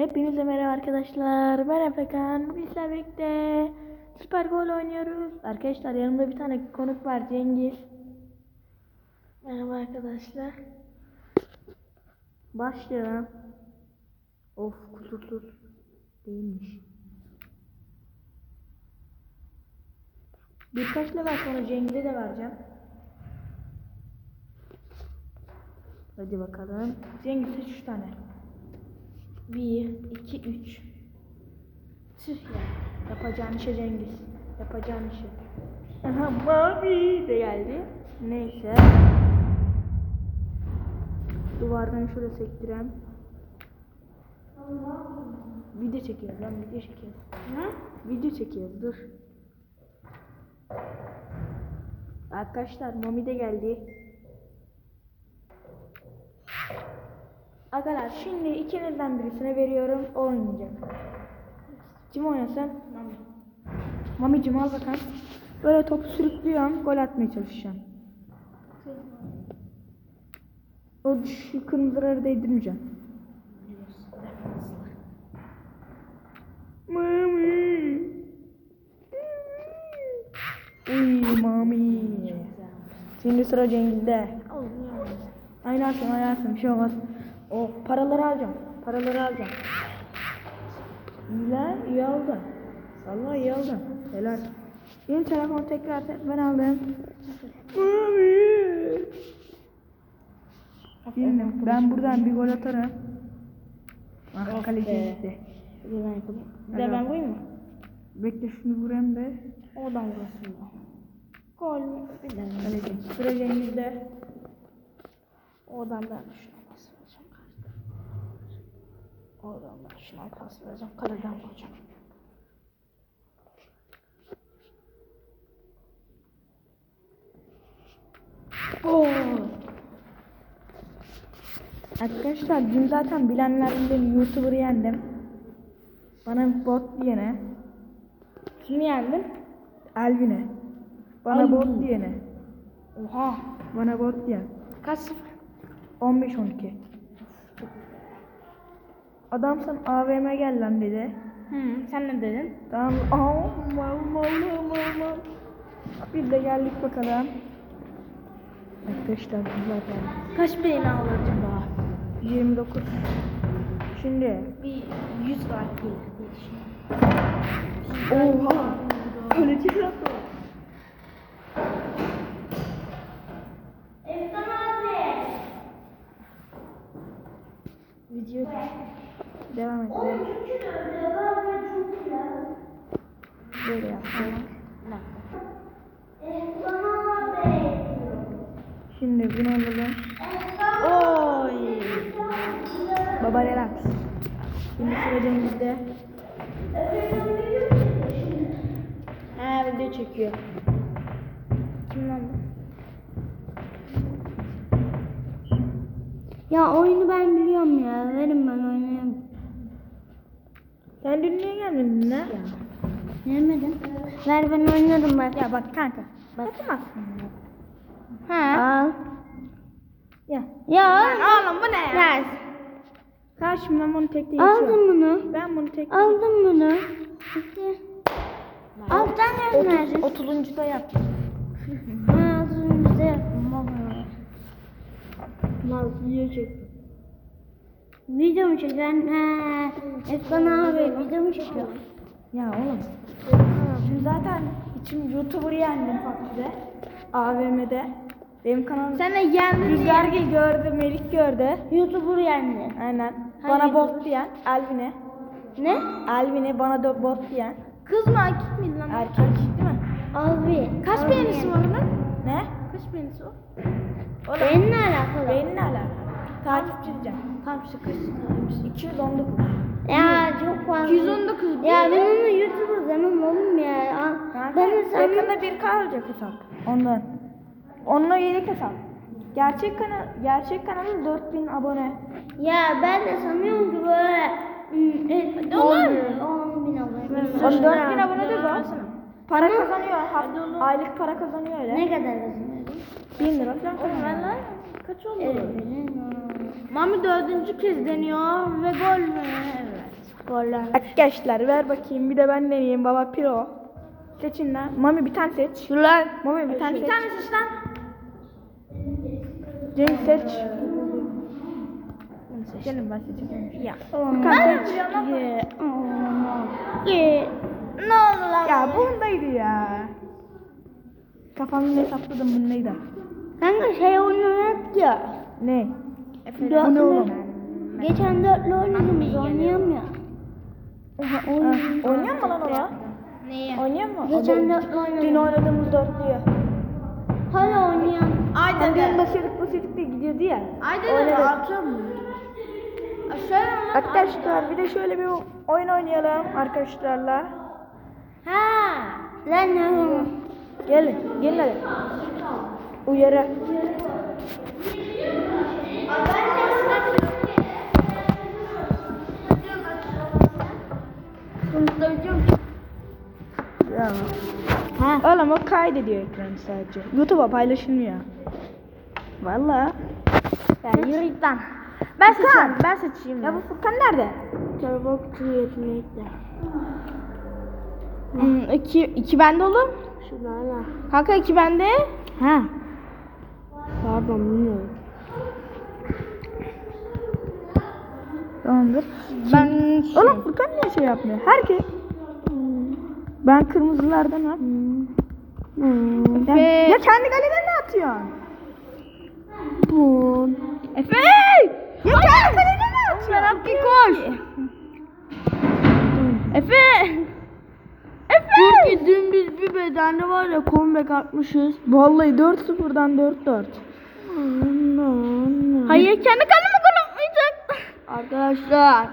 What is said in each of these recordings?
Hepinize merhaba arkadaşlar. Ben Efekan. Bugün sizlerle birlikte Süper Gol oynuyoruz. Arkadaşlar yanımda bir tane konuk var Cengiz. Merhaba arkadaşlar. Başlayalım. Of kusursuz değilmiş. Birkaç level sonra Cengiz'e de vereceğim. Hadi bakalım. Cengiz seç 3 tane. 1, 2, 3. Tüh ya. Yapacağın işe Cengiz. Yapacağın işe. Aha mavi de geldi. Neyse. Duvardan şuraya sektirem. Video çekiyoruz lan video çekiyoruz. Video çekiyoruz dur. Arkadaşlar Mami de geldi. Arkadaşlar şimdi ikinizden birisine veriyorum. O oynayacak. Kim oynasın? Mami. Mami'cim al bakalım. Böyle topu sürüklüyorum. Gol atmaya çalışacağım. O şu kırmızıları değdirmeyeceğim. Mami. Uy Mami. Şimdi sıra Cengiz'de. Oynarsın oynarsın bir şey olmaz. O paraları alacağım. Paraları alacağım. İyi lan iyi aldın. Vallahi iyi aldın. Helal. Benim telefonu tekrar te- ben aldım. Mami. Bilmiyorum. Ben buradan bir gol atarım. Ah kaleci gitti. Bir de ben koyayım mı? Bekle şunu vurayım da. Oradan vurasın da. Gol? Bir de. Kaleci. Sıra Cengiz'de. Oradan ben vereceğim. Oradan ben şuna pas vereceğim. Kaleden vuracağım. Oo. Arkadaşlar dün zaten bilenlerin bir YouTuber'ı yendim. Bana bot diyene. Kimi yendin? Elvin'e. Bana Elvin. bot diyene. Oha. Bana bot diyen. Kaç sıfır? 15-12. Adam sen AVM gel lan dedi. Hı, sen ne dedin? Tamam. Aa, mal mal mal mal mal. Biz de geldik bakalım. Arkadaşlar zaten Kaç beğeni alır acaba? 29. Şimdi Bir 100 var diye düşünüyorum. Oha! Kaleci yaptı. Video devam edelim. Böyle yaptık. Şimdi bunu alalım. Oy. Baba relax. Şimdi sıra Cengiz'de. Ha video çekiyor. Kim lan bu? Ya oyunu ben biliyorum ya. Verin ben oynayayım. Sen dün niye gelmedin lan? Gelmedim. Ver ben oynarım bak. Ya bak kanka. Bak. Yapamazsın. Ha. Al. Ya. Ya. Oğlum bu ne ya? Ver. Karşım ben bunu tekte geçiyorum. Aldım bunu. Ben bunu tekte Aldım bunu. Bitti. Alttan gönderdim. 30. da yap. Ha, ağzımızda yaptım baba. Mal video çek. Video mu çeken? Ha. Efkan abi video mu çekiyor? Ya oğlum. Şimdi zaten için YouTuber yendim PUBG'de. AVM'de. Benim kanalım. Sen de yendin Rüzgar Gül gördü, Melik gördü. YouTuber yendi. Aynen. Hangi Bana YouTuber? bot diyen. Elvin'e. Ne? Elvin'e bana da bot diyen. Kız mı erkek miydi lan? Erkek değil mi? Abi. Kaç beğenisi var onun? Ne? Kaç beğenisi? Oğlum. Benimle alakalı. Benimle alakalı. Takipçi diyeceğim. Tamam işte kaç tane? 219. Ya çok fazla. 219 Ya ben onu YouTuber demem oğlum ya. Kanka, Ben yakında 1K olacak hesap. Ondan. Onunla yedek hesap. Gerçek kanal, gerçek kanalın 4000 abone. Ya ben de sanıyorum ki böyle hmm, e, Olur. 10 bin abone. Onun 4000 abone de Devam var. etsene. Para kazanıyor. Hafta, aylık para kazanıyor öyle. Ne kadar kazanıyorsun? 1000 lira falan kazanıyor. kaç oldu? Evet. Mami dördüncü kez deniyor ve gol mü? Evet. Goller. Arkadaşlar ver bakayım bir de ben deneyeyim baba piro. Seçin lan. Mami bir tane seç. Dur lan. Mami bir tane Bir seç. tane seç lan. Cenk seç. Gelin ben seçeyim. Ya. Furkan seç. Ye. Ye. Ne oldu lan? Ya bundaydı ya. Kafamda hesapladım bundaydı. Kanka şey oynayak ya. Ne? Dörtlü. Bu ne oğlum? Geçen dörtlü oynadığımız oynayalım ya. Ah, Oynayan mı lan ona? Neyi? Oynayan mı? Geçen da- dörtlü oynadık. Dün oynadığımız dörtlüyü. Hadi oynayalım. Ay Hani dede. dün basıyorduk basıyorduk diye gidiyordu ya. Ay dede. Oynadık. Atıyor mu? Aşağıya mı? Arkadaşlar bir de şöyle bir oyun oynayalım arkadaşlarla. Ha. Lan ne oğlum? Gelin, gelin hadi. Uyarı. Ha. Oğlum o kaydediyor ekranı sadece. YouTube'a paylaşılmıyor. Valla. Ya yürü git lan. Ben seçiyorum. Ben seçeyim. Ya bu Furkan nerede? Telefon kutumu yetinmekle. Hmm, iki, iki bende oğlum. Şunlarla. Kanka iki bende. Ha. Pardon bilmiyorum. Tamamdır. Ben Oğlum Furkan niye şey yapmıyor? Herkes. Ben kırmızılardan var. Ya, Efe. ya kendi galene ne atıyorsun? Bun. Efe! Ya kendi galene ne atıyorsun? Serapki koş. Efe! Efe! Çünkü dün biz bir bedende var ya comeback atmışız. Vallahi 4-0'dan 4-4. Hayır kendi atmayacak. Arkadaşlar.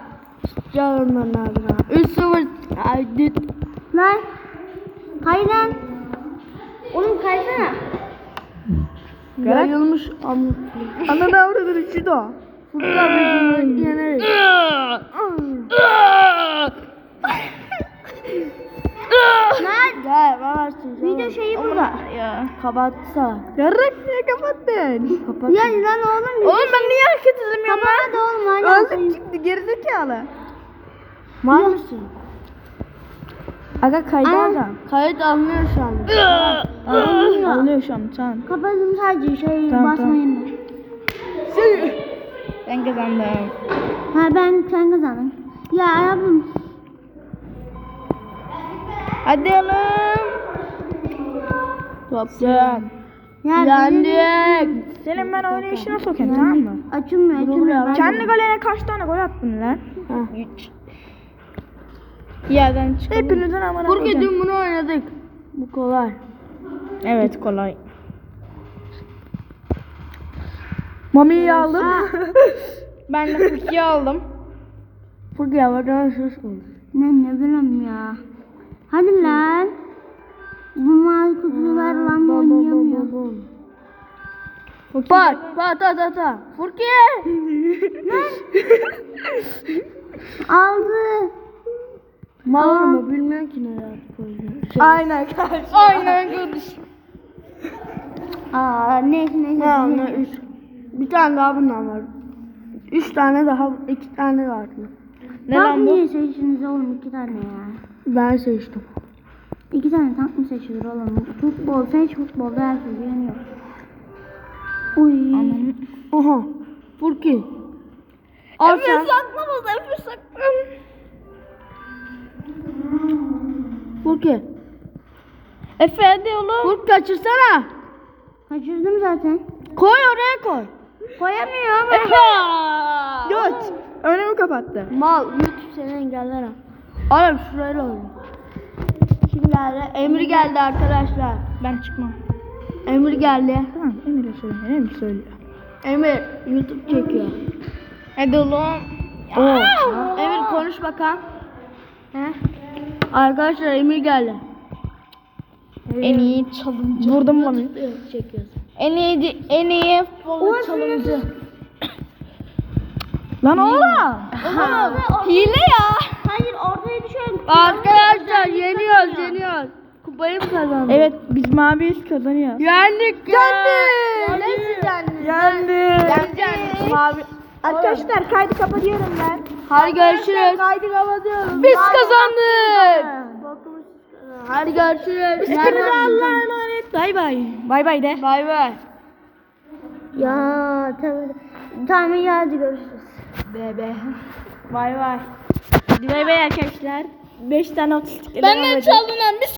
Canım ben lazım. 3-0. Haydi. Lan. Kay lan. Oğlum kaysana. Yayılmış amutlu. Ananı avradını Cido. Furkan bizi yenerek. Gel varsın. Video şeyi burada. Ya. Kapatsa. Yarrak niye kapattın? Kapat. Ya lan oğlum. Oğlum ben niye hareket edemiyorum lan? Kapat oğlum hala. Öldük çıktı gerizekalı. Var mısın? Aga kaydı Aa. Kayıt almıyor şu an. Alınıyor. Alınıyor şu an tamam. Kapadım sadece şey Tamam, basmayın. da. Ben kazandım. Ha ben sen kazandın. Ya abim. Hadi oğlum. Topcan. Ya Yendik. Senin ben oynayışına sokayım tamam mı? Açılmıyor açılmıyor. Kendi galene kaç tane gol attın lan? Üç. Yerden çıkalım. Hepinizin amına Burki dün bunu oynadık. Bu kolay. Evet kolay. Mami'yi aldım. Ben de Furki'yi aldım. Söz konuş. Ne ne bileyim ya. Hadi lan. Bu mavi kutular lan oynayamıyor. Bak bak ta ta ta. Furki. Aldı. Mal mı bilmiyorum ki nereye koyuyor. Aynen karşı. Aynen kardeşim. Aa neyse neyse. Ha, ne, üç. Bir tane daha bundan var. Üç tane daha, iki tane vardı. Ne lan bu? niye seçtiniz oğlum iki tane ya? Ben seçtim. İki tane tank mı seçilir oğlum? Futbol, seç futbolda her şey yeniyor. Uy. Aha. Furki. Al sen. saklamaz Efe saklamaz. Furki. Efe hadi oğlum. Furki kaçırsana. Kaçırdım zaten. Koy oraya koy. Koyamıyorum. Göt. Önümü kapattı. Mal YouTube seni engeller ha. Oğlum şurayla oyna. Kim geldi? Emir geldi arkadaşlar. Ben çıkmam. Emir geldi. Tamam Emir'e söyle. Emir söylüyor. Emir YouTube çekiyor. Hadi oğlum. Oo. Emir konuş bakalım. He? Arkadaşlar Emir geldi. En iyi çalımcı. Vurdum Mami. Çekiyoruz. En iyi en iyi futbol çalımcı. Lan oğlum. Hile ya. Hayır ortaya düşüyorum. Arkadaşlar yeniyoruz yeniyoruz. Kupayı mı kazandın? Evet biz maviyiz kazanıyoruz. Yendik ya. Yendik. Nasıl yendin? Yendik. Yendik. Mavi. Arkadaşlar kaydı kapatıyorum ben. Hadi görüşürüz. Kaydı kapatıyorum. Biz kazandık. Hadi görüşürüz. Hepinize Allah'a emanet. Bay bay. Bay bay de. Bay bay. Ya tabii. Tamam iyi hadi görüşürüz. Bebe. Bay. Hadi bay bay arkadaşlar. 5 tane otistik Benden çaldın lan bir